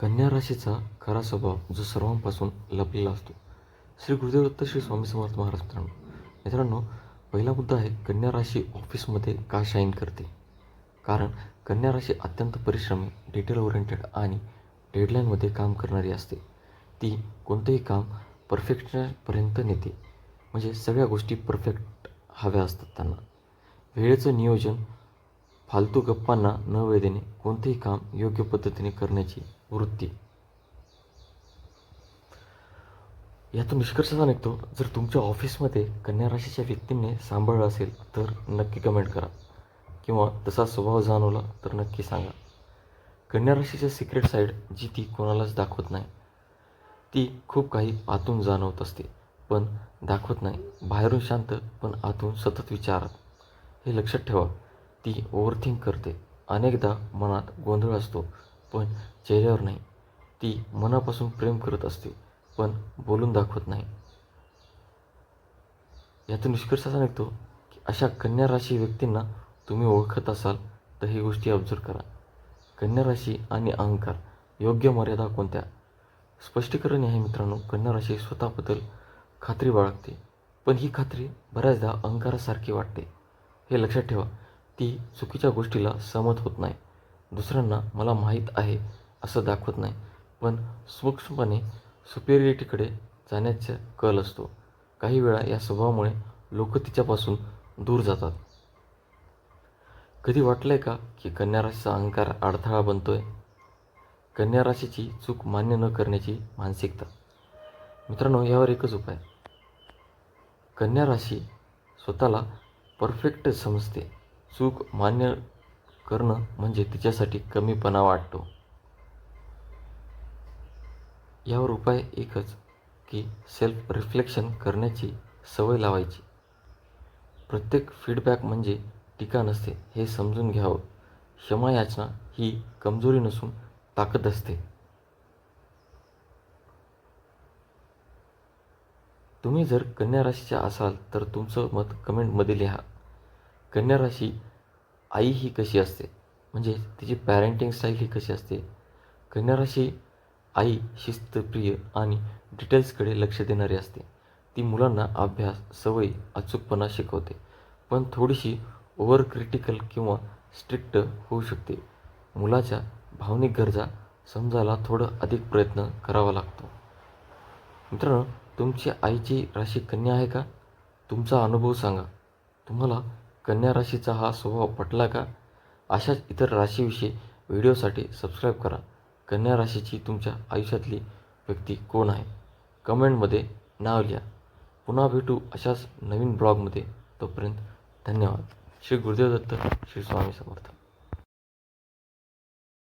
कन्या राशीचा खरा स्वभाव जो सर्वांपासून लपलेला असतो. श्री गुरुदेवदत्त श्री स्वामी समर्थ महाराज मित्रांनो मित्रांनो पहिला मुद्दा आहे कन्या राशी ऑफिसमध्ये का शाईन करते? कारण कन्या राशी अत्यंत परिश्रमी डिटेल ओरिएंटेड आणि डेडलाईनमध्ये काम करणारी असते. ती कोणतंही काम परफेक्शनपर्यंत नेते. म्हणजे सगळ्या गोष्टी परफेक्ट हव्या असतात त्यांना. वेळेचं नियोजन फालतू गप्पांना न वेळ देणे कोणतेही काम योग्य पद्धतीने करण्याची वृत्ती. यातून निष्कर्ष निघतो जर तुमच्या ऑफिसमध्ये कन्या राशीच्या व्यक्तींनी सांभाळलं असेल तर नक्की कमेंट करा. किंवा तसा स्वभाव जाणवला तर नक्की सांगा. कन्या राशीच्या सिक्रेट साईड जी ती कोणालाच दाखवत नाही ती खूप काही आतून जाणवत असते पण दाखवत नाही. बाहेरून शांत पण आतून सतत विचारात. हे लक्षात ठेवा. ती ओव्हरथिंक करते. अनेकदा मनात गोंधळ असतो पण चेहऱ्यावर नाही. ती मनापासून प्रेम करत असते पण बोलून दाखवत नाही. यातून निष्कर्ष असा निघतो की अशा कन्या राशी व्यक्तींना तुम्ही ओळखत असाल तर ही गोष्टी ऑब्झर्व करा. कन्या राशी आणि अहंकार योग्य मर्यादा कोणत्या? स्पष्टीकरण आहे मित्रांनो कन्या राशी स्वतःबद्दल खात्री बाळगते पण ही खात्री बऱ्याचदा अहंकारासारखी वाटते. हे लक्षात ठेवा ती चुकीच्या गोष्टीला सहमत होत नाही. दुसऱ्यांना मला माहीत आहे असं दाखवत नाही पण सूक्ष्मपणे सुपेरियरिटीकडे जाण्याचा कल असतो. काही वेळा या स्वभावामुळे लोक तिच्यापासून दूर जातात. कधी वाटलं आहे का की कन्या राशीचा अहंकार अडथळा बनतोय? कन्या राशीची चूक मान्य न करण्याची मानसिकता. मित्रांनो यावर एकच उपाय. कन्या राशी स्वतःला परफेक्ट समजते. चूक मान्य करणं म्हणजे तिच्यासाठी कमीपणा वाटतो. यावर उपाय एकच की सेल्फ रिफ्लेक्शन करण्याची सवय लावायची. प्रत्येक फीडबॅक म्हणजे टीका नसते हे समजून घ्यावं. क्षमा याचना ही कमजोरी नसून ताकद असते. तुम्ही जर कन्या राशीच्या असाल तर तुमचं मत कमेंटमध्ये लिहा. कन्या राशी आई ही कशी असते? म्हणजे तिची पॅरेंटिंग स्टाईल ही कशी असते? कन्या राशी आई शिस्तप्रिय आणि डिटेल्सकडे लक्ष देणारी असते. ती मुलांना अभ्यास सवयी अचूकपणा शिकवते. पण थोडीशी ओव्हर क्रिटिकल किंवा स्ट्रिक्ट होऊ शकते. मुलाच्या भावनिक गरजा समजायला थोडं अधिक प्रयत्न करावा लागतो. मित्रांनो तुमची आईची राशी कन्या आहे का? तुमचा अनुभव सांगा. तुम्हाला कन्या राशीचा हा स्वभाव पटला का? अशाच इतर राशीविषयी व्हिडिओसाठी सबस्क्राईब करा. कन्या राशीची तुमच्या आयुष्यातली व्यक्ती कोण आहे? कमेंटमध्ये नाव लिहा. पुन्हा भेटू अशाच नवीन ब्लॉगमध्ये. तोपर्यंत धन्यवाद. श्री गुरुदेव दत्त श्री स्वामी समर्थ.